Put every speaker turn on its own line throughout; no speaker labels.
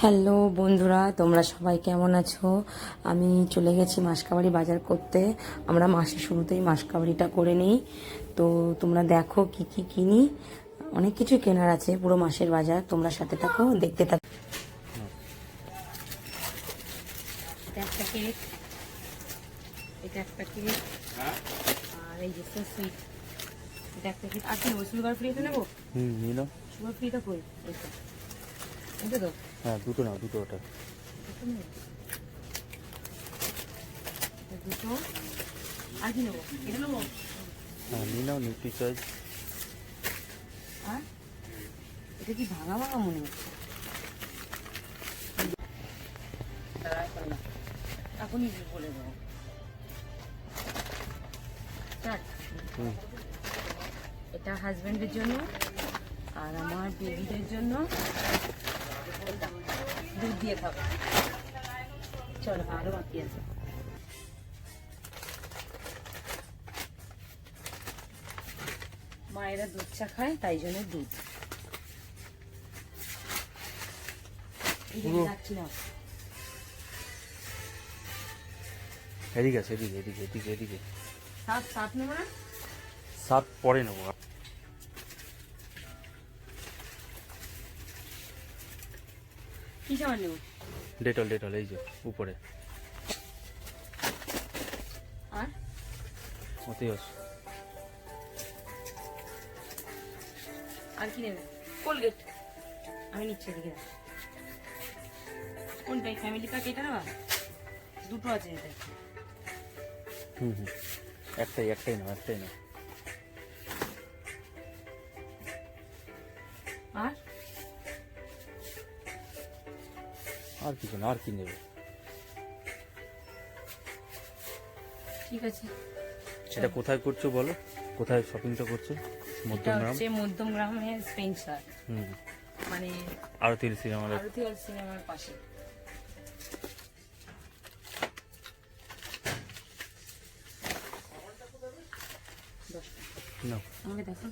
Hello বন্ধুরা তোমরা সবাই কেমন আছো? আমি চলে গেছি মাসকাবাড়ি বাজার করতে। আমরা মাসের শুরুতেই মাসকাবাড়িটা করে নিই। তো তোমরা দেখো কি কি কিনি। অনেক কিছু কেনার আছে পুরো মাসের বাজার। তোমরা সাথে থাকো দেখতে থাকো। এটা একটা কেক। এটা একটা কেক। আর এই যে সুইট এটা একটা কেক। আর কি সুগার ফ্রিতে নেব?
হুম নিয়ে
সুগার ফ্রিটা কই? এটা তো?
হ্যাঁ দুটো নাও, দুটো ওটা।
দুটো আর কি নেব
হ্যাঁ নিয়ে নাও, নিউট্রি চয়েস
এটা কি ভাঙা ভাঙা মনে হচ্ছে না। এখনই বলে দেবো এটা হাজবেন্ডের জন্য আর আমার বেবিদের জন্য। দিয়ে চলো আরও বাকি আছে। মায়েরা দুধ চা খায় তাই জন্য দুধ।
এদিকে আছে এদিকে এদিকে এদিকে এদিকে।
সাত সাত নেব না?
সাত পরে নেব।
কি সামান নেব
ডেটল ডেটল এই যে উপরে।
আর?
ওতেই আছে
আর কি নেবে? কোলগেট আমি নিচ্ছি এদিকে। কোনটাই? ফ্যামিলি প্যাক এটা নেবা দুটো আছে
হুম হুম। একটাই একটাই নাও একটাই নাও।
আর
কিছু না আর কি নেবে?
ঠিক আছে।
সেটা কোথায় করছ বলো? কোথায় শপিংটা করছ? মধ্যমগ্রাম?
হচ্ছে মধ্যম গ্রামের স্পেন্সার
হুম।
মানে
আরতি সিনেমার
আরতি হল সিনেমার পাশে। আমাকে দেখো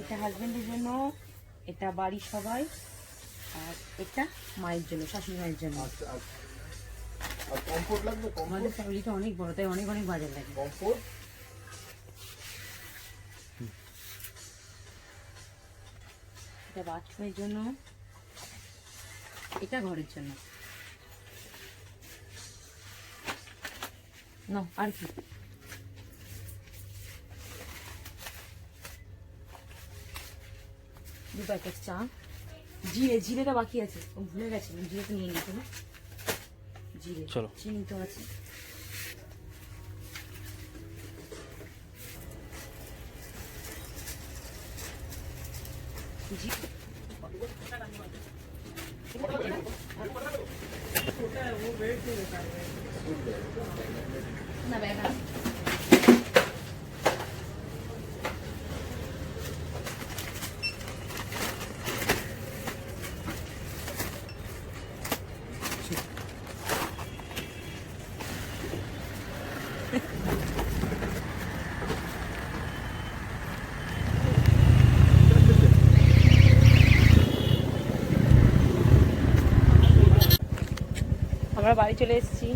এটা হাজবেন্ডের জন্য এটা বাড়ির সবাই আর এটা মায়ের জন্য শাশুড়ি মায়ের জন্য। আমাদের ফ্যামিলিটা অনেক বড় তাই অনেক অনেক বাজার লাগে। এটা বাথরুমের জন্য এটা ঘরের জন্য। না আর কি? দু প্যাকেট চা। জিরে জিরেটা বাকি আছে। ও ভুলে গেছে জিরে তো নিয়ে নিতে না জিরে
চলো।
চিনি তো আছে। না ব্যাগ আছে। আমরা বাড়ি চলে এসেছি।